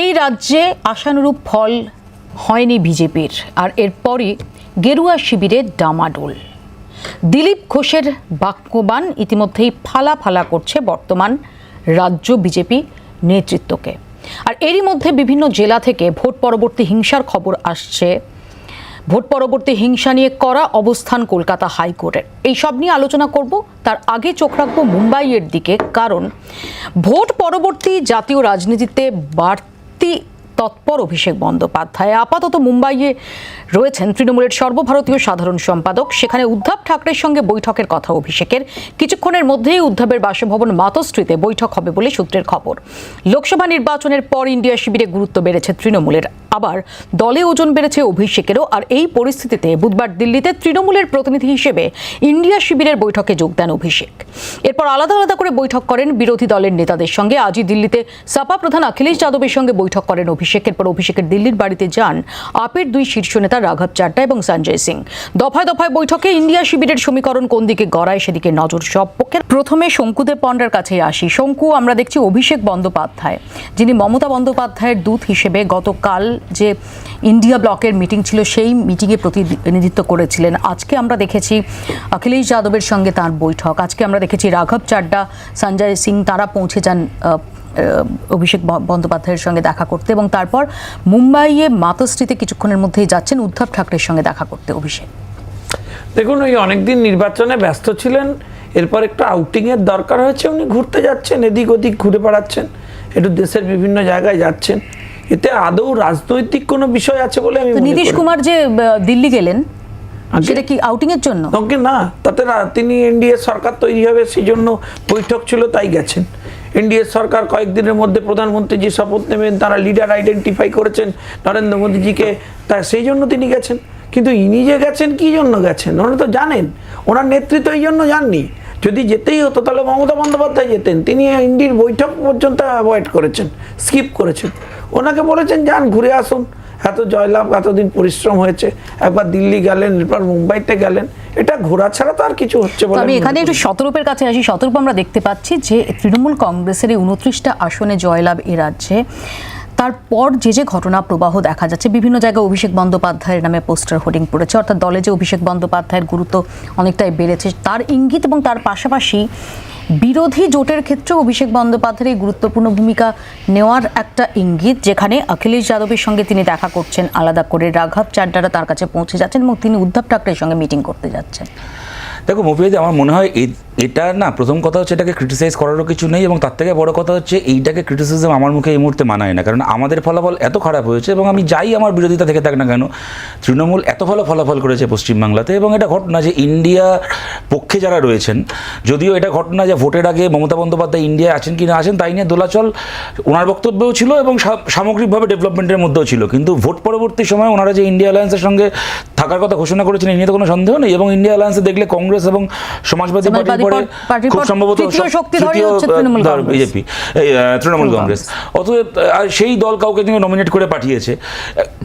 এই রাজ্যে আশানুরূপ ফল হয়নি বিজেপির, আর এরপরই গেরুয়া শিবিরে ডামাডোল। দিলীপ ঘোষের বাক্যবান ইতিমধ্যেই ফালা ফালা করছে বর্তমান রাজ্য বিজেপি নেতৃত্বকে। আর এরই মধ্যে বিভিন্ন জেলা থেকে ভোট পরবর্তী হিংসার খবর আসছে। ভোট পরবর্তী হিংসা নিয়ে করা অবস্থান কলকাতা হাইকোর্টের। এই সব নিয়ে আলোচনা করব, তার আগে চোখ রাখব মুম্বাইয়ের দিকে, কারণ ভোট পরবর্তী জাতীয় রাজনীতিতে বাড়তি তৎপর অভিষেক বন্দ্যোপাধ্যায়। আপাতত মুম্বাইয়ে রয়েছেন তৃণমূলের সর্বভারতীয় সাধারণ সম্পাদক। সেখানে উদ্ধব ঠাকরের সঙ্গে বৈঠকের কথা অভিষেকের। কিছুক্ষণের মধ্যেই উদ্ধবের বাসভবন মাতস্ট্রিতে বৈঠক হবে বলে সূত্রের খবর। লোকসভা নির্বাচনের পর ইন্ডিয়া শিবিরে গুরুত্ব বেড়েছে তৃণমূলের। আবার দলে ওজন বেড়েছে অভিষেকেরও আর এই পরিস্থিতিতে বুধবার দিল্লিতে তৃণমূলের প্রতিনিধি হিসেবে ইন্ডিয়া শিবিরের বৈঠকে যোগ দেন অভিষেক। এরপর আলাদা আলাদা করে বৈঠক করেন বিরোধী দলের নেতাদের সঙ্গে। আজই দিল্লিতে সাপা প্রধান অখিলেশ যাদবের সঙ্গে বৈঠক করেন অভিষেকের পর অভিষেকের দিল্লির বাড়িতে যান আপের দুই শীর্ষ নেতা রাঘব চাড্ডা এবং সঞ্জয় সিং। দফায় দফায় বৈঠকে ইন্ডিয়া শিবিরের সমীকরণ কোন দিকে গড়ায় সেদিকে নজর সব পক্ষের। প্রথমে শঙ্কুদেব পণ্ডার কাছে আসি। শঙ্কু, আমরা দেখছি অভিষেক বন্দ্যোপাধ্যায়, যিনি মমতা বন্দ্যোপাধ্যায়ের দূত হিসেবে গতকাল যে ইন্ডিয়া ব্লকের মিটিং ছিল, সেই মিটিংয়ে প্রতিনিধিত্ব করেছিলেন। আজকে আমরা দেখেছি অখিলেশ যাদবের সঙ্গে তার বৈঠক। আজকে আমরা দেখেছি রাঘব চাড্ডা, সঞ্জয় সিং, তারা পৌঁছে যান অভিষেক বন্দ্যোপাধ্যায়ের সঙ্গে দেখা করতে এবং তারপর মুম্বাইয়ে মাতশ্রীতে কিছুক্ষণের মধ্যেই যাচ্ছেন উদ্ধব ঠাকরের সঙ্গে দেখা করতে অভিষেক। দেখুন, ওই অনেকদিন নির্বাচনে ব্যস্ত ছিলেন, এরপর একটু আউটিংয়ের দরকার হয়েছে, উনি ঘুরতে যাচ্ছেন, এদিক ওদিক ঘুরে বেড়াচ্ছেন, একটু দেশের বিভিন্ন জায়গায় যাচ্ছেন। এতে আদৌ রাজনৈতিক কোনো বিষয় আছে বলে আমি নীতিশ কুমার যে দিল্লি গেলেন সেটা কি আউটিং এর জন্য? ওকে না তাতে তিনি এনডিএ সরকার তৈরি হবে সেই জন্য বৈঠক ছিল তাই গেছেন। এনডিএ সরকার কয়েকদিনের মধ্যে প্রধানমন্ত্রী যে শপথ নেবেন তারা লিডার আইডেন্টিফাই করেছেন নরেন্দ্র মোদীজিকে তা সেই জন্য তিনি গেছেন। কিন্তু ইনি যে গেছেন কি জন্য গেছেন? ওনারা তো জানেন। ওনার নেতৃত্ব এই জন্য যাননি যদি যেতেই হতো তাহলে মমতা বন্দ্যোপাধ্যায় যেতেন। তিনি ইন্ডির বৈঠক পর্যন্ত অ্যাভয়েড করেছেন স্কিপ করেছেন। ওনাকে বলেছেন যান ঘুরে আসুন। এত জয়লাভ এতদিন পরিশ্রম হয়েছে। একবার দিল্লি গেলেন এরপর মুম্বাইতে গেলেন। এটা ঘোরা ছাড়া তো আর কিছু হচ্ছে বলে আমি এখানে একটু শতরূপের কাছে আসি শতরূপ আমরা দেখতে পাচ্ছি যে তৃণমূল কংগ্রেসের এই উনত্রিশটা আসনে জয়লাভ এ রাজ্যে। তারপর যে যে ঘটনা প্রবাহ দেখা যাচ্ছে বিভিন্ন জায়গায় অভিষেক বন্দ্যোপাধ্যায়ের নামে পোস্টার হোর্ডিং পড়েছে। অর্থাৎ দলে যে অভিষেক বন্দ্যোপাধ্যায়ের গুরুত্ব অনেকটাই বেড়েছে তার ইঙ্গিত এবং তার পাশাপাশি বিরোধী জোটের ক্ষেত্রে অভিষেক বন্দ্যোপাধ্যায়ের এই গুরুত্বপূর্ণ ভূমিকা নেওয়ার একটা ইঙ্গিত, যেখানে অখিলেশ যাদবের সঙ্গে তিনি দেখা করছেন, আলাদা করে রাঘব চাড্ডারা তার কাছে পৌঁছে যাচ্ছেন এবং তিনি উদ্ধব ঠাকরের সঙ্গে মিটিং করতে যাচ্ছেন। দেখো মুভিতে আমার মনে হয় এ- এটা না প্রথম কথা হচ্ছে এটাকে ক্রিটিসাইজ করারও কিছু নেই এবং তার থেকে বড় কথা হচ্ছে এইটাকে ক্রিটিসিজম আমার মুখে এই মুহূর্তে মানায় না। কারণ আমাদের ফলাফল এত খারাপ হয়েছে এবং আমি যাই আমার বিরোধিতা থেকে থাক না কেন তৃণমূল এত ভালো ফলাফল করেছে পশ্চিমবাংলাতে এবং এটা ঘটনা যে ইন্ডিয়া পক্ষে যারা রয়েছেন যদিও এটা ঘটনা যে ভোটের আগে মমতা বন্দ্যোপাধ্যায় ইন্ডিয়ায় আছেন কি না আছেন তাই নিয়ে দোলাচল ওনার বক্তব্যও ছিল এবং সামগ্রিকভাবে ডেভেলপমেন্টের মধ্যেও ছিল। কিন্তু ভোট পরবর্তী সময় ওনারা যে ইন্ডিয়া অ্যালায়েন্সের সঙ্গে থাকার কথা ঘোষণা করেছেন এই নিয়ে তো কোনো সন্দেহ নেই এবং ইন্ডিয়া অ্যালায়েন্সে দেখলে কংগ্রেস এবং সমাজবাদী সমাজবাদী খুব সম্ভবত। BJP Trinamool Congress. অতএব সেই দল কাউকে নমিনেট করে পাঠিয়েছে।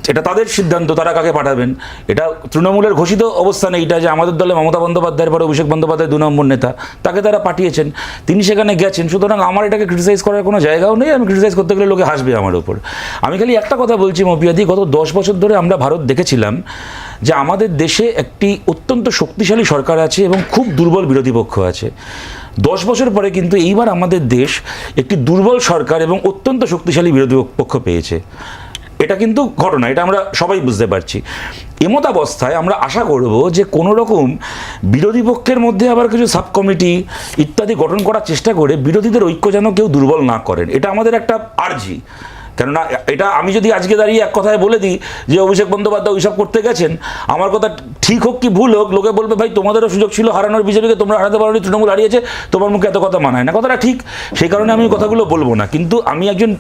এটা তাদের সিদ্ধান্ত, তারা কাকে পাঠাবেন? এটা তৃণমূলের ঘোষিত অবস্থানে এইটা যে আমাদের দলে মমতা বন্দ্যোপাধ্যায়ের পরে অভিষেক বন্দ্যোপাধ্যায় দু নম্বর নেতা, তাকে তারা পাঠিয়েছেন। তিনি সেখানে গেছেন। সুতরাং আমার এটাকে ক্রিটিসাইজ করার কোনো জায়গাও নেই। আমি ক্রিটিসাইজ করতে গেলে লোকে হাসবে আমার উপর। আমি খালি একটা কথা বলছি মপিয়াদি, গত দশ বছর ধরে আমরা ভারত দেখেছিলাম যে আমাদের দেশে একটি অত্যন্ত শক্তিশালী সরকার আছে এবং খুব দুর্বল বিরোধী পক্ষ আছে। দশ বছর পরে কিন্তু এইবার আমাদের দেশ একটি দুর্বল সরকার এবং অত্যন্ত শক্তিশালী বিরোধী পক্ষ পেয়েছে। এটা কিন্তু ঘটনা, এটা আমরা সবাই বুঝতে পারছি। এমতাবস্থায় আমরা আশা করব যে কোনো রকম বিরোধী পক্ষের মধ্যে আবার কিছু সাব কমিটি ইত্যাদি গঠন করার চেষ্টা করে বিরোধীদের ঐক্য যেন কেউ দুর্বল না করেন। এটা আমাদের একটা আর্জি। কেননা এটা আমি যদি আজকে দাঁড়িয়ে এক কথায় বলে দিই যে অভিষেক বন্দ্যোপাধ্যায় ওইসব করতে গেছেন, আমার কথা ঠিক হোক কি ভুল হোক, লোকে বলবে, ভাই, তোমাদেরও সুযোগ ছিল হারানোর বিজেপিকে, তোমরা হারাতে পারোনি, তৃণমূল হারিয়েছে, তোমার মুখে এত কথা মানায় না। কথাটা ঠিক, সেই কারণে আমি কথাগুলো বলব না। কিন্তু আমি একজন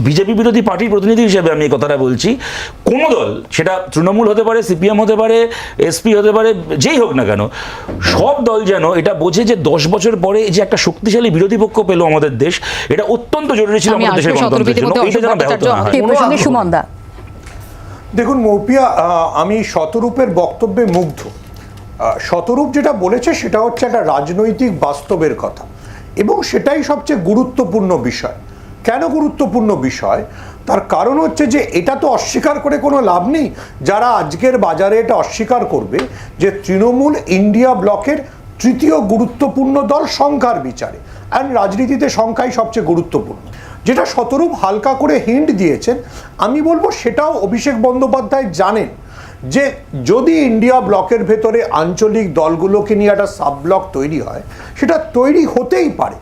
বিজেপি বিরোধী পার্টির প্রতিনিধি হিসেবে আমি এই কথাটা বলছি। কোনো দল সেটা তৃণমূল হতে পারে সিপিএম হতে পারে এসপি হতে পারে যেই হোক না কেন সব দল যেন এটা বোঝে যে দশ বছর পরে যে একটা শক্তিশালী বিরোধী পক্ষ পেল আমাদের দেশ এটা অত্যন্ত জরুরি ছিল আমাদের দেশের গণতন্ত্রের জন্য। যেন ব্যাহত দেখুন মৌপিয়া আহ, আমি শতরূপের বক্তব্যে মুগ্ধ। শতরূপ যেটা বলেছে সেটা হচ্ছে একটা রাজনৈতিক বাস্তবের কথা। এবং সেটাই সবচেয়ে গুরুত্বপূর্ণ বিষয়। কেন গুরুত্বপূর্ণ বিষয়? তার কারণ হচ্ছে যে এটা তো অস্বীকার করে কোনো লাভ নেই। যারা আজকের বাজারে এটা অস্বীকার করবে যে তৃণমূল ইন্ডিয়া ব্লকের তৃতীয় গুরুত্বপূর্ণ দল সংখ্যার বিচারে। অ্যান্ড রাজনীতিতে সংখ্যাই সবচেয়ে গুরুত্বপূর্ণ। যেটা শতরূপ হালকা করে হিন্ট দিয়েছেন, আমি বলব সেটাও অভিষেক বন্দ্যোপাধ্যায় জানেন। যে যদি ইন্ডিয়া ব্লকের ভেতরে আঞ্চলিক দলগুলোকে নিয়ে একটা সাব ব্লক তৈরি হয় সেটা তৈরি হতেই পারে।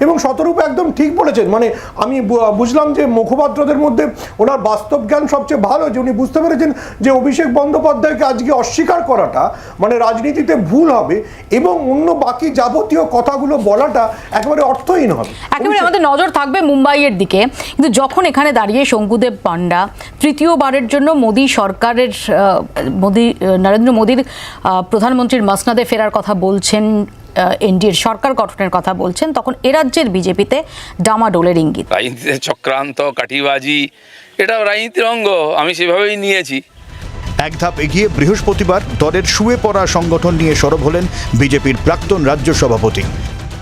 এবং শতরূপ একদম ঠিক বলেছেন মানে আমি বুঝলাম যে মুখপাত্রদের মধ্যে ওনার বাস্তব জ্ঞান সবচেয়ে ভালো যে উনি বুঝতে পেরেছেন যে অভিষেক বন্দ্যোপাধ্যায়কে আজকে অস্বীকার করাটা মানে রাজনীতিতে ভুল হবে এবং অন্য বাকি যাবতীয় কথাগুলো বলাটা একেবারে অর্থহীন হবে। একেবারে আমাদের নজর থাকবে মুম্বাইয়ের দিকে। কিন্তু যখন এখানে দাঁড়িয়ে শঙ্কুদেব পান্ডা তৃতীয়বারের জন্য মোদী সরকারের মোদী নরেন্দ্র মোদীর প্রধানমন্ত্রীর মাসনাদে ফেরার কথা বলছেন এনডিএর সরকার গঠনের কথা বলছেন তখন এ রাজ্যের বিজেপিতে ডামাডোলের ইঙ্গিত। রাজনীতিতে চক্রান্ত কাঠিবাজি এটা রাজনীতির অঙ্গ আমি সেভাবেই নিয়েছি। এক ধাপ এগিয়ে বৃহস্পতিবার দলের শুয়ে পড়া সংগঠন নিয়ে সরব হলেন বিজেপির প্রাক্তন রাজ্য সভাপতি।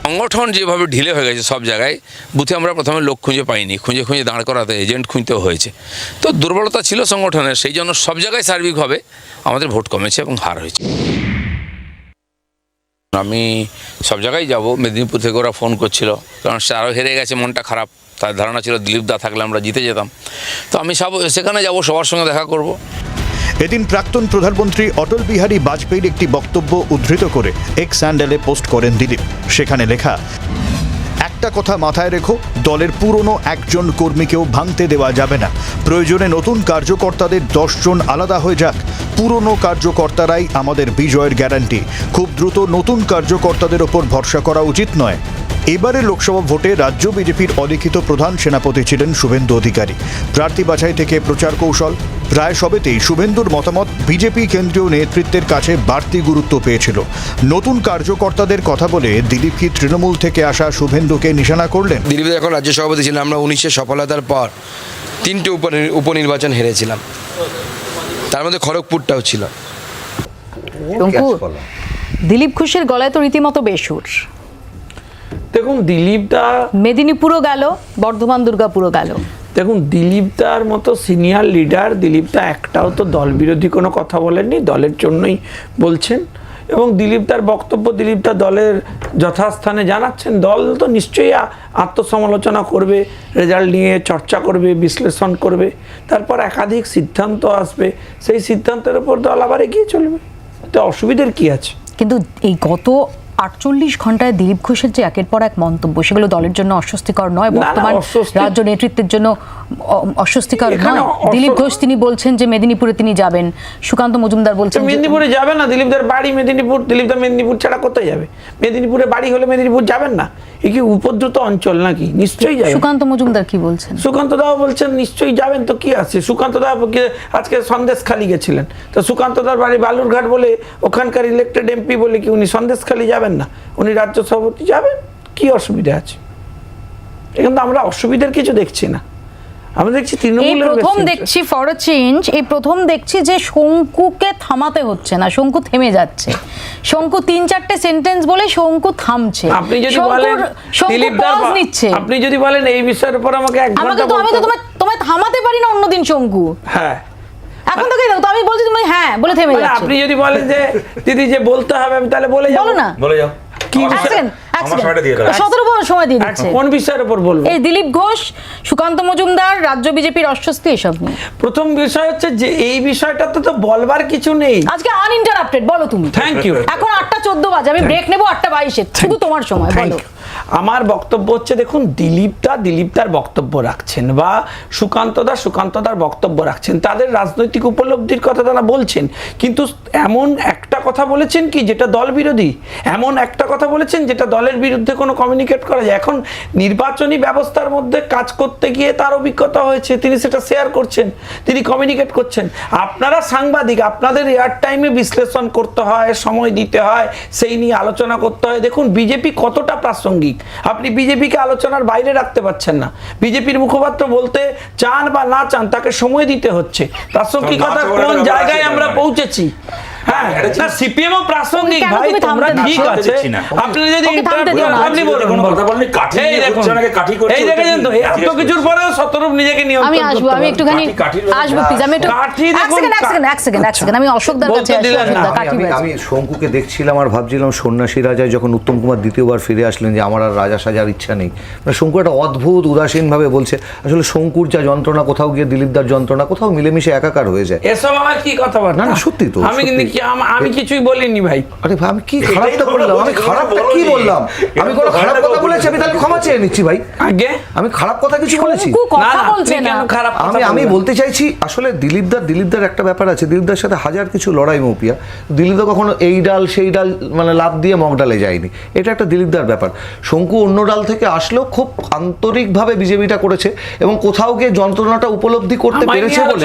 সংগঠন যেভাবে ঢিলে হয়ে গেছে সব জায়গায়, বুথে আমরা প্রথমে লোক খুঁজে পাইনি। খুঁজে খুঁজে দাঁড় করাতে এজেন্ট খুঁজতেও হয়েছে। তো দুর্বলতা ছিল সংগঠনের, সেই জন্য সব জায়গায় সার্বিকভাবে আমাদের ভোট কমেছে এবং হার হয়েছে। আমি সব জায়গায় যাব, মেদিনীপুর থেকে ওরা ফোন করছিল, কারণ সে আরও হেরে গেছে, মনটা খারাপ। তার ধারণা ছিল দিলীপ দা থাকলে আমরা জিতে যেতাম। তো আমি সব, সেখানে যাব, সবার সঙ্গে দেখা করব। এদিন প্রাক্তন প্রধানমন্ত্রী অটল বিহারী বাজপেয়ীর একটি বক্তব্য উদ্ধৃত করে এক্স স্যান্ডেলে পোস্ট করেন দিলীপ। সেখানে লেখা, একটা কথা মাথায় রেখো, দলের পুরনো একজন কর্মীকেও ভাঙতে দেওয়া যাবে না। প্রয়োজনে নতুন কার্যকর্তাদের দশজন আলাদা হয়ে যাক। পুরনো কার্যকর্তারাই আমাদের বিজয়ের গ্যারান্টি। খুব দ্রুত নতুন কার্যকর্তাদের ওপর ভরসা করা উচিত নয়। এবারে লোকসভা ভোটে রাজ্য বিজেপির অলিখিত প্রধান সেনাপতি ছিলেন শুভেন্দু অধিকারী। প্রার্থী বাছাই থেকে প্রচার কৌশল। প্রায় সবেতেই শুভেন্দুর মতামত বিজেপি কেন্দ্রীয় নেতৃত্বের কাছে বাড়তি গুরুত্ব পেয়েছিল। নতুন কার্যকর্তাদের কথা বলে দিলীপ কি তৃণমূল থেকে আসা শুভেন্দুকে নিশানা করলেন? দিলীপ এখন রাজ্য সভাপতি ছিলেন। আমরা উনিশে সফলতার পর তিনটে উপ উপনির্বাচন হেরেছিলাম। তার মধ্যে খড়গপুরটাও ছিল। দিলীপ ঘোষের গলায় তো রীতিমতো বেসুর। দেখুন দিলীপ দা মেদিনীপুরও গেল বর্ধমান দুর্গাপুরও গেল। দেখুন দিলীপ দার মতো সিনিয়র লিডার দিলীপ দা একটাও তো দল বিরোধী কোনো কথা বলেননি দলের জন্যই বলছেন। এবং দিলীপ দার বক্তব্য দিলীপ দা দলের যথাস্থানে জানাচ্ছেন দল তো নিশ্চয়ই আত্মসমালোচনা করবে রেজাল্ট নিয়ে চর্চা করবে বিশ্লেষণ করবে তারপর একাধিক সিদ্ধান্ত আসবে সেই সিদ্ধান্তের উপর দল আবার এগিয়ে চলবে। তো অসুবিধার কি আছে? কিন্তু এই গত আটচল্লিশ ঘন্টায় দিলীপ ঘোষের যে একের পর এক মন্তব্য সেগুলো দলের জন্য অস্বস্তিকর নয় বর্তমান রাজ্য নেতৃত্বের জন্য অস্বস্তিকর নয়। দিলীপ ঘোষ তিনি বলছেন যে মেদিনীপুরে তিনি যাবেন। সুকান্ত মজুমদার বলছেন মেদিনীপুরে যাবে না দিলীপদের বাড়ি মেদিনীপুর দিলীপদা মেদিনীপুর ছাড়া কোথায় যাবে? মেদিনীপুরে বাড়ি হলে মেদিনীপুর যাবেন না? এ কি উপদ্রুত অঞ্চল নাকি? নিশ্চয়ই যাবে। সুকান্ত মজুমদার কি বলছেন? সুকান্ত দাও বলছেন নিশ্চয়ই যাবেন তো কি আছে? সুকান্ত দা কে- আজকে সন্দেশখালি গেছিলেন। তো সুকান্ত দার বাড়ি বালুরঘাট বলে ওখানকার ইলেক্টেড এমপি বলে কি উনি সন্দেশখালি যাবেন? না। উনি রাজ্য সভাপতি যাবেন কি অসুবিধা আছে? এখানে তো আমরা অসুবিধার কিছু দেখছি না। আমরা দেখছি তৃণমূলের প্রথম দেখছি ফর চেঞ্জ এই প্রথম দেখছি যে শঙ্কুকে থামাতে হচ্ছে না শঙ্কু থেমে যাচ্ছে। শঙ্কু তিন চারটে সেন্টেন্স বলে শঙ্কু থামছে। আপনি যদি বলেন দিলীপ নিচ্ছে। আপনি যদি বলেন এই বিষয়ের উপর আমাকে এক আমাকে তো আমি তো তোমায় তোমায় থামাতে পারি না অন্যদিন শঙ্কু। হ্যাঁ। এখন তো কি দেখো তো আমি বলছি তুমি হ্যাঁ বলে থেমে যাচ্ছো। আপনি যদি বলেন যে দিদি যে বলতে হবে আমি তাহলে বলে যাব। বলো না। বলে যাও। কি সময় দিয়ে আচ্ছা, দিচ্ছে। কোন বিষয়ের উপর বলব। এই দিলীপ ঘোষ সুকান্ত মজুমদার রাজ্য বিজেপির অস্বস্তি এসব নিয়ে। প্রথম বিষয় হচ্ছে যে এই বিষয়টাতে তো বলবার কিছু নেই। আজকে আনইন্টারাপ্টেড বলো তুমি। থ্যাংক ইউ এখন আটটা চোদ্দ বাজে আমি ব্রেক নেব আটটা বাইশে। শুধু তোমার সময় বলো। আমার বক্তব্য হচ্ছে দেখুন দিলীপ দা দিলীপ দার বক্তব্য রাখছেন বা সুকান্ত দা সুকান্ত দার বক্তব্য রাখছেন। তাদের রাজনৈতিক উপলব্ধির কথা তারা বলছেন। কিন্তু এমন একটা কথা বলেছেন কি? যেটা দল বিরোধী। এমন একটা কথা বলেছেন যেটা দলের বিরুদ্ধে কোনো কমিউনিকেট করা যায়। এখন নির্বাচনী ব্যবস্থার মধ্যে কাজ করতে গিয়ে তার অভিজ্ঞতা হয়েছে। তিনি সেটা শেয়ার করছেন। তিনি কমিউনিকেট করছেন। আপনারা সাংবাদিক আপনাদের এয়ার টাইমে বিশ্লেষণ করতে হয় সময় দিতে হয় সেই নিয়ে আলোচনা করতে হয়। দেখুন বিজেপি কতটা প্রাসঙ্গিক। আপনি বিজেপিকে আলোচনার বাইরে রাখতে পারছেন না। বিজেপির মুখপাত্র বলতে চান বা না চান তাকে সময় দিতে হচ্ছে। প্রাসঙ্গিকতা কোন জায়গায় আমরা। পৌঁছেছি? হ্যাঁ না সিপিএম প্রাসঙ্গিক ভাই তোমরা ঠিক আছে। আপনি যদি ওকে থামতে interrupt দিও না। করেন, আপনি বলুন। কোনো কথা বলেনি, কাঠি এই দেখুন। কাঠি করছে, এই ওটা তো এত কিছুর পরেও শতরূপ নিজেকে নিয়ন্ত্রণ আমি আসব আমি একটুখানি কাঠি- কাঠির ব্যাপারে- আসব প্লিজ আমি একটু কাঠি দেখুন, এক সেকেন্ড এক সেকেন্ড এক সেকেন্ড আমি অশোকদার কাছে আসি দিলেন না। অশোকদা আমি- কাঠি আমি হয়েছে আমি শঙ্কুকে দেখছিলাম আর ভাবছিলাম সন্ন্যাসী রাজায় যখন উত্তম কুমার দ্বিতীয়বার ফিরে আসলেন যে আমার আর রাজা সাজার ইচ্ছা নেই। মানে শঙ্কু একটা অদ্ভুত উদাসীনভাবে বলছে আসলে শঙ্কুর যা যন্ত্রণা কোথাও গিয়ে দিলীপদার যন্ত্রণা কোথাও মিলেমিশে একাকার হয়ে যায়। এসব আমার কি কথা না, না, সত্যি তো, আমি। কি আমি কিছুই বলিনি ভাই। আরে ভাই আমি কি খারাপটা করলাম আমি খারাপটা কি বললাম? আমি কোনো খারাপ কথা বলেছি আমি তাহলে ক্ষমা চেয়ে নিচ্ছি ভাই। আগে? আমি খারাপ কথা কিছু বলেছি? না না খারাপ আমি আমি বলতে চাইছি আসলে দিলীপদার দিলীপদার একটা ব্যাপার আছে। দিলীপদার সাথে হাজার কিছু লড়াই মৌপিয়া। দিলীপদা কখনো এই ডাল সেই ডাল মানে লাভ দিয়ে মগ ডালে যায়নি। এটা একটা দিলীপদার ব্যাপার। শঙ্কু অন্য ডাল থেকে আসলেও খুব আন্তরিকভাবে বিজেপিটা করেছে এবং কোথাও গিয়ে যন্ত্রণাটা উপলব্ধি করতে পেরেছে বলে?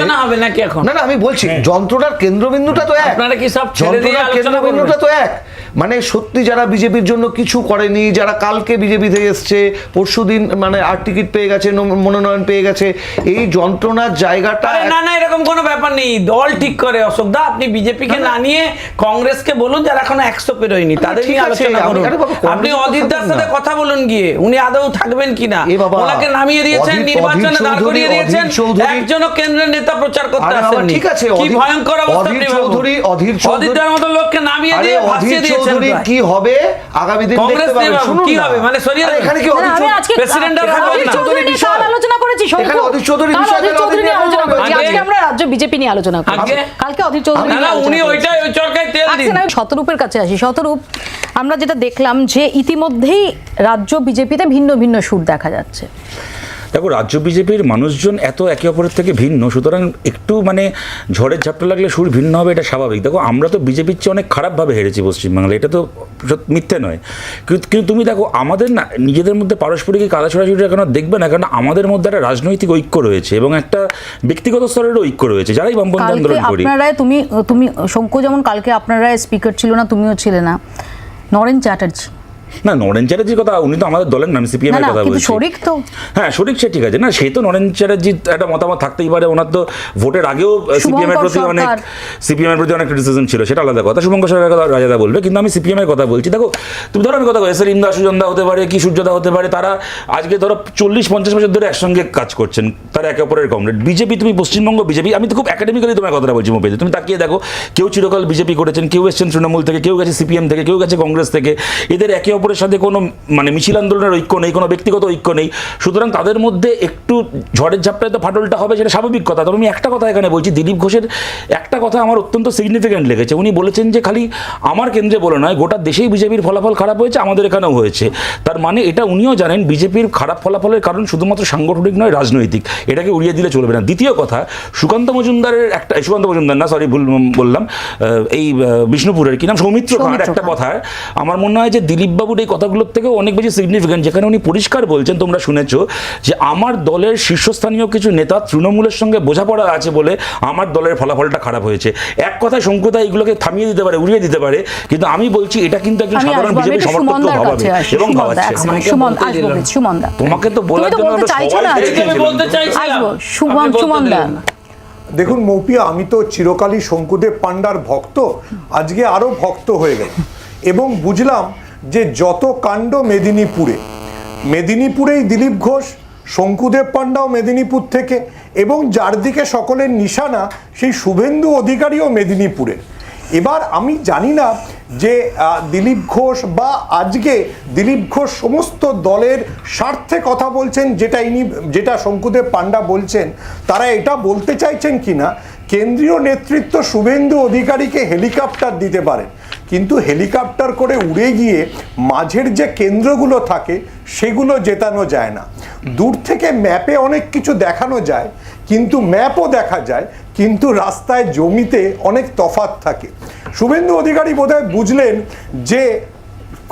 না না আমি বলছি যন্ত্রণার কেন্দ্রবিন্দুটা তো এক। আপনারা কি সব ছেড়ে দিয়ে আলোচনা কেন্দ্রবিন্দুটা তো এক। মানে সত্যি যারা বিজেপির জন্য কিছু করেনি যারা কালকে বিজেপি থেকে এসছে পরশুদিন মানে আর টিকিট পেয়ে গেছে মনোনয়ন পেয়ে গেছে এই যন্ত্রণার জায়গাটা না না এরকম কোনো ব্যাপার নেই। দল ঠিক করে অশোক দা আপনি বিজেপিকে না নিয়ে কংগ্রেসকে বলুন যারা এখনও একশো পেরোয়নি তাদের নিয়ে আলোচনা করুন। আপনি অজিত দার সাথে কথা বলুন গিয়ে উনি আদৌ থাকবেন কিনা ওনাকে নামিয়ে দিয়েছেন নির্বাচনে দাঁড় করিয়ে দিয়েছেন একজনও কেন্দ্রের নেতা প্রচার করতে আসেননি। ঠিক আছে, কি ভয়ঙ্কর অবস্থা চৌধুরী- অধীর মতো লোককে নামিয়ে দিয়ে অধীর ভাসিয়ে দিয়েছেন কি হবে? আগামী দিন দেখতে পাবেন। শুনুন কি হবে? মানে সরিয়ে এখানে কি অধীর চৌধুরী- প্রেসিডেন্ট আর অধীর চৌধুরী নিয়ে বিষয়। আলোচনা করেছি এখানে অধীর বিষয়, চৌধুরী নিয়ে আলোচনা করেছি। আজকে আমরা রাজ্য বিজেপি নিয়ে আলোচনা করছি। কালকে অধীর চৌধুরী না উনি ওইটাই ওই চরকায় তেল দিন। আমি শতরূপের কাছে আসি। শতরূপ আমরা যেটা দেখলাম যে ইতিমধ্যেই রাজ্য বিজেপিতে ভিন্ন ভিন্ন সুর দেখা যাচ্ছে। দেখো রাজ্য বিজেপির মানুষজন এত একে অপরের থেকে ভিন্ন সুতরাং একটু মানে ঝড়ের ঝাপটা লাগলে সুর ভিন্ন হবে এটা স্বাভাবিক। দেখো আমরা তো বিজেপির চেয়ে অনেক খারাপভাবে হেরেছি পশ্চিমবাংলা এটা তো মিথ্যে নয়। কিন্তু কিন্তু তুমি দেখো আমাদের না নিজেদের মধ্যে পারস্পরিক কাদা ছড়াছড়িটা কেন দেখবে না? কারণ আমাদের মধ্যে একটা রাজনৈতিক ঐক্য রয়েছে এবং একটা ব্যক্তিগত স্তরেরও ঐক্য রয়েছে। যারাই বামপন্থী আন্দোলন করি। আপনারা তুমি তুমি শঙ্কু যেমন কালকে আপনারা স্পিকার ছিল না তুমিও ছিলে না। নরেন চ্যাটার্জি না নরেন চ্যাটার্জির কথা উনি তো আমাদের দলের নাম সিপিএম এর কথা বলছি শরিক তো। হ্যাঁ শরিক সে ঠিক আছে। না সে তো নরেন চ্যাটার্জির একটা মতামত থাকতেই পারে। ওনার তো ভোটের আগেও সিপিএম এর প্রতি অনেক সিপিএম এর প্রতি অনেক ক্রিটিসিজম ছিল সেটা আলাদা কথা। শুভঙ্কর সরকারের কথা রাজাদা বলবে কিন্তু আমি সিপিএম এর কথা বলছি। দেখো তুমি ধরো আমি কথা বলি সুজনদা হতে পারে কি সূর্যদা হতে পারে তারা আজকে ধরো চল্লিশ পঞ্চাশ বছর ধরে একসঙ্গে কাজ করছেন তারা একে অপরের কমরেড বিজেপি তুমি পশ্চিমবঙ্গ বিজেপি আমি তো খুব একাডেমিক্যালি তোমার কথাটা বলছি মোপেতে তুমি তাকিয়ে দেখো কেউ চিরকাল বিজেপি করেছেন কেউ এসছেন তৃণমূল থেকে কেউ গেছে সিপিএম থেকে কেউ গেছে কংগ্রেস থেকে। এদের একে অপরের সাথে কোনো মানে মিছিল আন্দোলনের ঐক্য নেই কোনো ব্যক্তিগত ঐক্য নেই। সুতরাং তাদের মধ্যে একটু ঝড়ের ঝাপটায় তো ফাটলটা হবে সেটা স্বাভাবিক কথা। তবে আমি একটা কথা এখানে বলছি দিলীপ ঘোষের একটা কথা আমার অত্যন্ত সিগনিফিক্যান্ট লেগেছে। উনি বলেছেন যে খালি আমার কেন্দ্রে বলে নয় গোটা দেশেই বিজেপির ফলাফল খারাপ হয়েছে আমাদের এখানেও হয়েছে। তার মানে এটা উনিও জানেন বিজেপির খারাপ ফলাফলের কারণ শুধুমাত্র সাংগঠনিক নয় রাজনৈতিক। এটাকে উড়িয়ে দিলে চলবে না। দ্বিতীয় কথা সুকান্ত মজুমদারের একটা সুকান্ত মজুমদার না সরি ভুল বললাম এই বিষ্ণুপুরের কি নাম? সৌমিত্র খাঁর একটা কথা আমার মনে হয় যে দিলীপবাবুর এই কথাগুলোর থেকেও অনেক বেশি সিগনিফিক্যান্ট যেখানে উনি পরিষ্কার বলছেন তোমরা শুনেছো যে আমার দলের শীর্ষস্থানীয় কিছু নেতা তৃণমূলের সঙ্গে বোঝাপড়া আছে বলে আমার দলের ফলাফলটা খারাপ হয়েছে। এক কথায় শঙ্কুতা এগুলোকে থামিয়ে দিতে পারে উড়িয়ে দিতে পারে কিন্তু আমি বলছি এটা কিন্তু একজন সাধারণ বিজেপি সমর্থক সুমনদার ভাবাবে এবং ভাবাচ্ছে। তোমাকে তো বলার তো জন্য। দেখুন মৌপিয়া আমি তো চিরকালই শঙ্কুদেব পান্ডার ভক্ত। আজকে আরও ভক্ত হয়ে গেল। এবং বুঝলাম যে যত কাণ্ড মেদিনীপুরে, মেদিনীপুরেই দিলীপ ঘোষ, শঙ্কুদেব পান্ডাও মেদিনীপুর থেকে এবং যার দিকে সকলের নিশানা, সেই শুভেন্দু অধিকারীও মেদিনীপুরের। এবার আমি জানি না যে দিলীপ ঘোষ বা আজকে দিলীপ ঘোষ সমস্ত দলের স্বার্থে কথা বলছেন, যেটা ইনি, যেটা শঙ্কুদেব পান্ডা বলছেন, তারা এটা বলতে চাইছেন কিনা কেন্দ্রীয় নেতৃত্ব শুভেন্দু অধিকারীকে হেলিকপ্টার দিতে পারেন কিন্তু হেলিকপ্টার করে উড়ে গিয়ে মাঝের যে কেন্দ্রগুলো থাকে, সেগুলো জেতানো যায় না। দূর থেকে ম্যাপে অনেক কিছু দেখানো যায়, কিন্তু ম্যাপও দেখা যায়, কিন্তু রাস্তায় জমিতে অনেক তফাৎ থাকে। শুভেন্দু অধিকারী বোধহয় বুঝলেন যে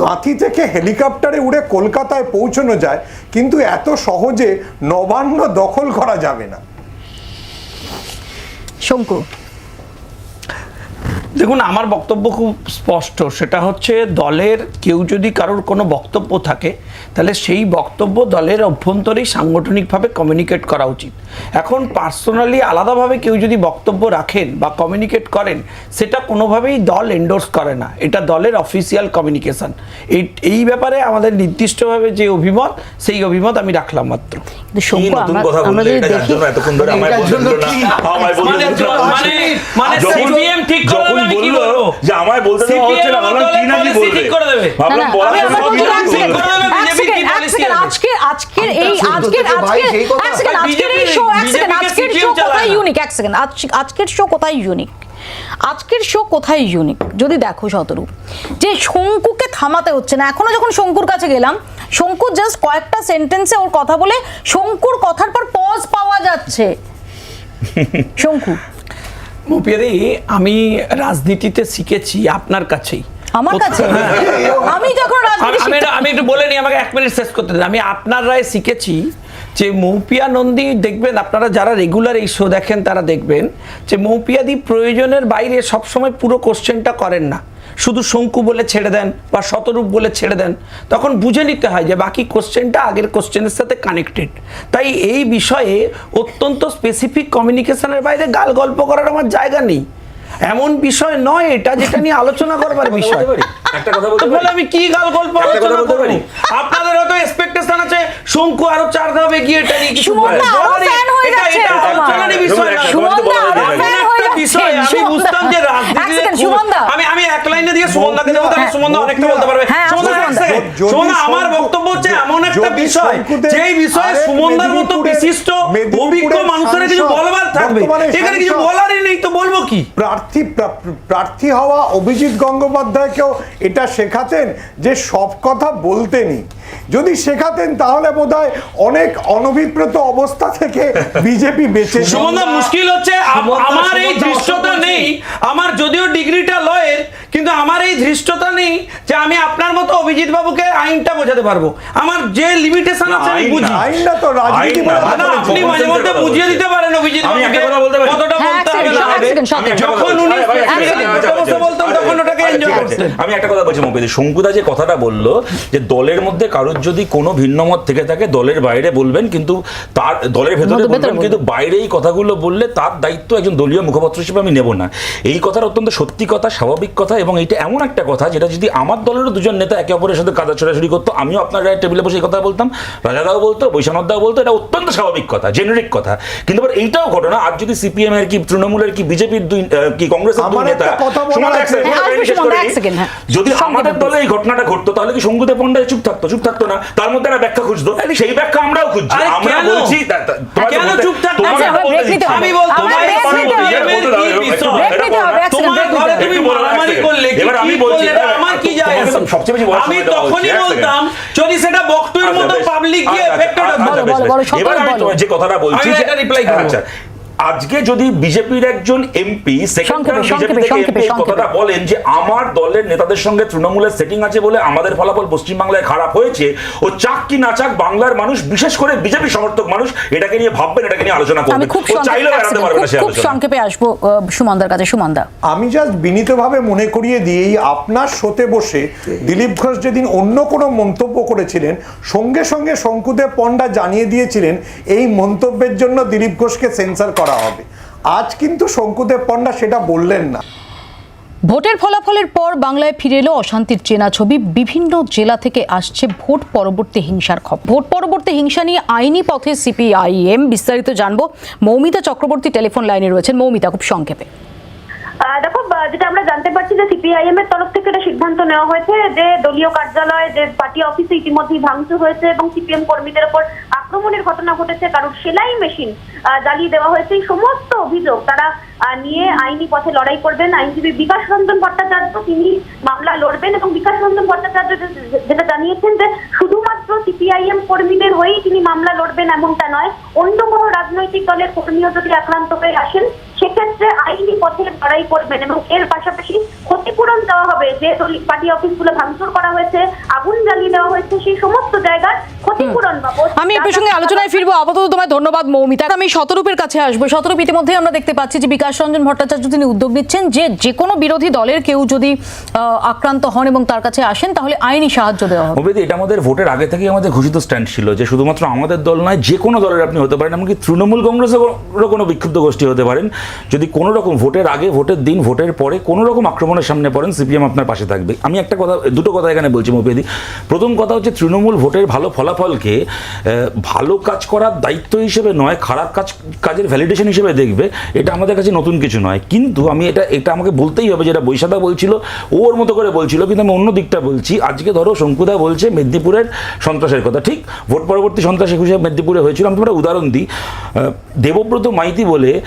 কাঁথি থেকে হেলিকপ্টারে উড়ে কলকাতায় পৌঁছানো যায়, কিন্তু এত সহজে নবান্ন দখল করা যাবে না। শঙ্কু দেখুন আমার বক্তব্য খুব স্পষ্ট। সেটা হচ্ছে দলের কেউ যদি কারোর কোনো বক্তব্য থাকে তাহলে সেই বক্তব্য দলের অভ্যন্তরেই সাংগঠনিকভাবে কমিউনিকেট করা উচিত। এখন পার্সোনালি আলাদাভাবে কেউ যদি বক্তব্য রাখেন বা কমিউনিকেট করেন সেটা কোনোভাবেই দল এন্ডোর্স করে না। এটা দলের অফিসিয়াল কমিউনিকেশন এই এই ব্যাপারে আমাদের নির্দিষ্টভাবে যে অভিমত সেই অভিমত আমি রাখলাম মাত্র। মানে মানে- মানে ঠিক বলল যে আমায় বলতে দেওয়া হচ্ছে না ভাবলাম কি না কি বলবে? ঠিক করে দেবে। না, ভাবলাম? আজকে আজকের এই এই শো আজকের কোথায় ইউনিক এক সেকেন্ড আজকের শো কোথায় ইউনিক আজকের শো কোথায় ইউনিক যদি দেখো শতরূপ যে শঙ্কুকে থামাতে হচ্ছে না এখনও যখন শঙ্কুর কাছে গেলাম শঙ্কুর জাস্ট কয়েকটা সেন্টেন্সে ওর কথা বলে শঙ্কুর কথার পর পজ পাওয়া যাচ্ছে। শঙ্কু মুপিয়াদি আমি রাজনীতিতে শিখেছি আপনার কাছেই। আমার কাছে আমি যখন আমি রাজনীতি আমি একটু- আমি একটু বলে নিই আমাকে এক মিনিট শেষ করতে দিন। আমি আপনার রায় শিখেছি যে মৌপিয়া নন্দী দেখবেন আপনারা যারা রেগুলার এই শো দেখেন তারা দেখবেন যে মৌপিয়াদি প্রয়োজনের বাইরে সবসময় পুরো কোশ্চেনটা করেন না। শুধু শঙ্কু বলে ছেড়ে দেন বা শতরূপ বলে ছেড়ে দেন তখন বুঝে নিতে হয় যে বাকি কোশ্চেনটা আগের কোশ্চেনের সাথে কানেক্টেড তাই এই বিষয়ে অত্যন্ত স্পেসিফিক কমিউনিকেশনের বাইরে গাল গল্প করার আমার জায়গা নেই। এমন বিষয় নয় এটা যেটা নিয়ে আলোচনা করবার বিষয়। একটা কথা বলতে পারি? আমি কি গাল গল্প আলোচনা করব? আপনাদের হয়তো এক্সপেকটেশন আছে শঙ্কু আরও চার ধাপ এগিয়ে এটা নিয়ে কিছু বলে। এটা- এটা বিষয় না। বিষয়, আমি বুঝতাম যে। আমি আমি এক লাইনে দিয়ে সুমনদাকে দেবো তাহলে সুমনদা অনেকটা বলতে পারবে। হ্যাঁ, সুমনদা, আমার বক্তব্য হচ্ছে এমন একটা বিষয় যেই বিষয়ে সুমনদার মতো বিশিষ্ট অভিজ্ঞ মানুষের কিছু বলবার থাকবে। এখানে কিছু বলারই নেই তো বলব কি? প্রার্থী প্রার্থী হওয়া অভিজিৎ গঙ্গোপাধ্যায়কেও এটা শেখাতেন যে সব কথা বলতেনি যদি শেখাতেন তাহলে বোধহয় অনেক অনভিপ্রেত অবস্থা থেকে বিজেপি বেঁচে সুমনদা মুশকিল হচ্ছে আমার এই ধৃষ্টতা নেই আমার যদিও ডিগ্রিটা লয়ের কিন্তু আমার এই ধৃষ্টতা নেই যে আমি আপনার মতো অভিজিৎ বাবুকে আইনটা বোঝাতে পারব আমার যে লিমিটেশন আছে আমি আইন বুঝি না। আইনটা তো রাজনীতি বলে না, আপনি। মাঝে মধ্যে বুঝিয়ে দিতে পারেন অভিজিৎ আমি একটা বাবুকে কথা বলতে পারি? কতটা হ্যাঁ, বলতে হবে। যখন উনি আচ্ছা, তখন ওটাকে এনজয় করতেন আমি একটা কথা বলছি মৌপিদি শঙ্কুদা যে কথাটা বলল যে দলের মধ্যে কারোর যদি কোনো ভিন্ন মত থেকে থাকে দলের বাইরে বলবেন কিন্তু তার দলের ভেতরে বলবেন। কিন্তু বাইরে এই কথাগুলো বললে তার দায়িত্ব একজন দলীয় মুখপাত্র হিসেবে আমি নেব না। এই কথাটা অত্যন্ত সত্যি কথা স্বাভাবিক কথা এবং এটা এমন একটা কথা যেটা যদি আমার দলেরও দুজন নেতা একে অপরের সাথে কাদা ছড়াছড়ি করতো আমিও আপনার রায়ের টেবিলে বসে এই কথা বলতাম রাজাদাও বলতো বৈশানদাও বলতো এটা অত্যন্ত স্বাভাবিক কথা জেনারিক কথা। কিন্তু আবার এইটাও ঘটনা আর যদি সিপিএম এর কি তৃণমূলের কি বিজেপির দুই কি কংগ্রেসের দুই আমার নেতা হ্যাঁ। যদি আমাদের দলে এই ঘটনাটা ঘটতো তাহলে কি সঙ্গুদে পণ্ডা চুপ থাকতো? চুপ থাকতো না তার মধ্যে একটা ব্যাখ্যা খুঁজতো। সেই ব্যাখ্যা আমরাও খুঁজছি। আমরা বলছি কেন চুপ থাকতে আচ্ছা। আমি বলতো তখনই। বলতাম যদি সেটা বক্তব্যের মতো পাবলিক গিয়ে আচ্ছা, এফেক্টেড আচ্ছা, যে কথাটা বলছি। আচ্ছা আজকে যদি বিজেপির একজন এমপি। কথাটা বলেন যে আমার দলের নেতাদের সঙ্গে তৃণমূলের সেটিং আছে বলে আমাদের ফলাফল পশ্চিমবাংলায় খারাপ হয়েছে ও চাক কি না চাক বাংলার মানুষ বিশেষ করে বিজেপি সমর্থক মানুষ এটাকে নিয়ে ভাববেন এটাকে নিয়ে আলোচনা করবেন। খুব ও চাইলেও এড়াতে পারবে না সে খুব- সংক্ষেপে আসব সুমনদার কাছে। সুমনদা। আমি জাস্ট বিনীতভাবে মনে করিয়ে দিই আপনার শোতে বসে দিলীপ ঘোষ যেদিন অন্য কোনো মন্তব্য করেছিলেন সঙ্গে সঙ্গে শঙ্কুদেব পণ্ডা জানিয়ে দিয়েছিলেন এই মন্তব্যের জন্য দিলীপ ঘোষকে সেন্সার করা। হবে। আজ কিন্তু শঙ্কুদেব পণ্ডা সেটা বললেন না। ভোটের ফলাফলের পর বাংলায় ফিরে এলো অশান্তির চেনা ছবি। বিভিন্ন জেলা থেকে আসছে ভোট পরবর্তী হিংসার খবর। ভোট পরবর্তী হিংসা নিয়ে আইনি পথে সিপিআইএম বিস্তারিত জানব। মৌমিতা চক্রবর্তী টেলিফোন লাইনে রয়েছেন। মৌমিতা খুব সংক্ষেপে। আহ, দেখো যেটা আমরা জানতে পারছি যে সিপিআইএম এর তরফ থেকে একটা সিদ্ধান্ত নেওয়া হয়েছে যে দলীয় কার্যালয় যে পার্টি অফিসে ইতিমধ্যেই ভাঙচুর হয়েছে এবং সিপিএম কর্মীদের ওপর আক্রমণের ঘটনা ঘটেছে, কারণ সেলাই মেশিন জ্বালিয়ে দেওয়া হয়েছে। এই সমস্ত অভিযোগ তারা নিয়ে আইনি পথে লড়াই করবেন। আইনজীবী বিকাশ রঞ্জন ভট্টাচার্য, তিনি মামলা লড়বেন এবং বিকাশ রঞ্জন ভট্টাচার্য যেটা জানিয়েছেন যে, শুধুমাত্র সিপিআইএম কর্মীদের হয়েই তিনি মামলা লড়বেন এমনটা নয়। অন্য কোনো রাজনৈতিক দলের কর্মীও যদি আক্রান্ত হয়ে আসেন, সেক্ষেত্রে আইনি পথে লড়াই করবেন এবং এর পাশাপাশি ক্ষতিপূরণ দেওয়া হবে। যে পার্টি অফিসগুলো ভাঙচুর করা হয়েছে, আগুন জ্বালিয়ে দেওয়া হয়েছে, সেই সমস্ত জায়গার আমি এই প্রসঙ্গে আলোচনায় ফিরবো। আপাতত তোমায় ধন্যবাদ মৌমিতা। আমি শতরূপের কাছে আসব। শতরূপ ইতিমধ্যে আমরা দেখতে পাচ্ছি যে বিকাশ রঞ্জন ভট্টাচার্য তিনি উদ্যোগ নিচ্ছেন যে যে কোনো বিরোধী দলের কেউ যদি আক্রান্ত হন এবং তার কাছে আসেন তাহলে আইনি সাহায্য দেওয়া হবে। এটা আমাদের ভোটের আগে থেকেই আমাদের ঘোষিত স্ট্যান্ড ছিল যে শুধুমাত্র আমাদের দল নয় যে কোনো দলের আপনি হতে পারেন এমনকি তৃণমূল কংগ্রেসেরও কোনো বিক্ষুব্ধ গোষ্ঠী হতে পারেন। যদি কোনো রকম ভোটের আগে ভোটের দিন ভোটের পরে কোনো রকম আক্রমণের সামনে পড়েন সিপিএম আপনার পাশে থাকবে। আমি একটা কথা দুটো কথা এখানে বলছি মোবেদি প্রথম কথা হচ্ছে তৃণমূল ভোটের ভালো ফলাফলকে আহ, ভালো কাজ করার দায়িত্ব হিসেবে নয় খারাপ কাজ কাজের ভ্যালিডেশন হিসেবে দেখবে এটা আমাদের কাছে নতুন কিছু নয়। কিন্তু আমি এটা এটা আমাকে বলতেই হবে যেটা বৈশাখা বলছিল ওর মতো করে বলছিল কিন্তু আমি অন্য দিকটা বলছি। আজকে ধরো শঙ্কুদা বলছে মেদিনীপুরের সন্ত্রাসের কথা। ঠিক ভোট পরবর্তী সন্ত্রাস একুশে মেদিনীপুরে হয়েছিল। আমি তোমার উদাহরণ দিই। দেবব্রত মাইতি বলে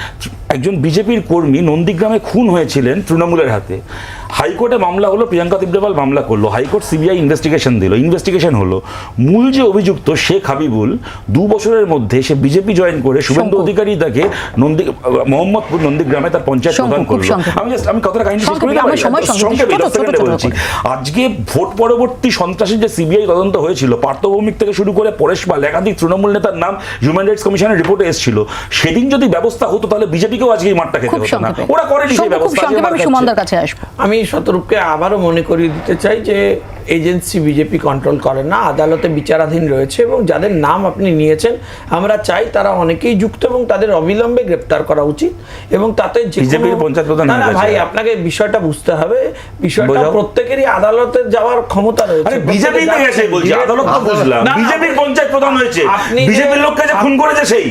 একজন বিজেপির কর্মী নন্দীগ্রামে খুন হয়েছিলেন তৃণমূলের হাতে। হাইকোর্টে মামলা হলো প্রিয়াঙ্কা তিব্রেপাল মামলা করল। হাইকোর্ট সিবিআই ইনভেস্টিগেশন দিল। ইনভেস্টিগেশন হলো। মূল যে অভিযুক্ত শেখ হাবিবুল দু বছরের মধ্যে সে বিজেপি জয়েন করে শুভেন্দু অধিকারী তাকে নন্দী মোহাম্মদপুর নন্দীগ্রামে তার পঞ্চায়েত প্রদান করল। আমি জাস্ট আমি কথাটা কাহিনী শেষ করে পারি? সময় সংক্ষেপে, বলছি। আজকে ভোট পরবর্তী সন্ত্রাসের যে সিবিআই তদন্ত হয়েছিল পার্থভৌমিক থেকে শুরু করে পরেশ পাল একাধিক তৃণমূল নেতার নাম হিউম্যান রাইটস কমিশনের রিপোর্টে এসেছিল। সেদিন যদি ব্যবস্থা হতো তাহলে বিজেপিকেও আজকে এই মাঠটা খেতে হতো না। ওরা করেনি সেই ব্যবস্থা আমি। সুমনদার কাছে আসব। আমি শতরূপকে আবারও মনে করিয়ে দিতে চাই যে এজেন্সি বিজেপি কন্ট্রোল করে না আদালতে বিচারাধীন রয়েছে এবং যাদের নাম আপনি নিয়েছেন আমরা চাই তারা অনেকেই যুক্ত এবং তাদের অবিলম্বে গ্রেপ্তার করা উচিত এবং তাতে যে বিজেপির পঞ্চায়েত প্রধান না না গেছে। ভাই আপনাকে বিষয়টা বুঝতে হবে। বিষয়টা। প্রত্যেকেরই আদালতে যাওয়ার ক্ষমতা রয়েছে। বিজেপি বলছি আদালত তো বুঝলাম। বিজেপির পঞ্চায়েত প্রধান হয়েছে। বিজেপির লোককে যে খুন করেছে সেই।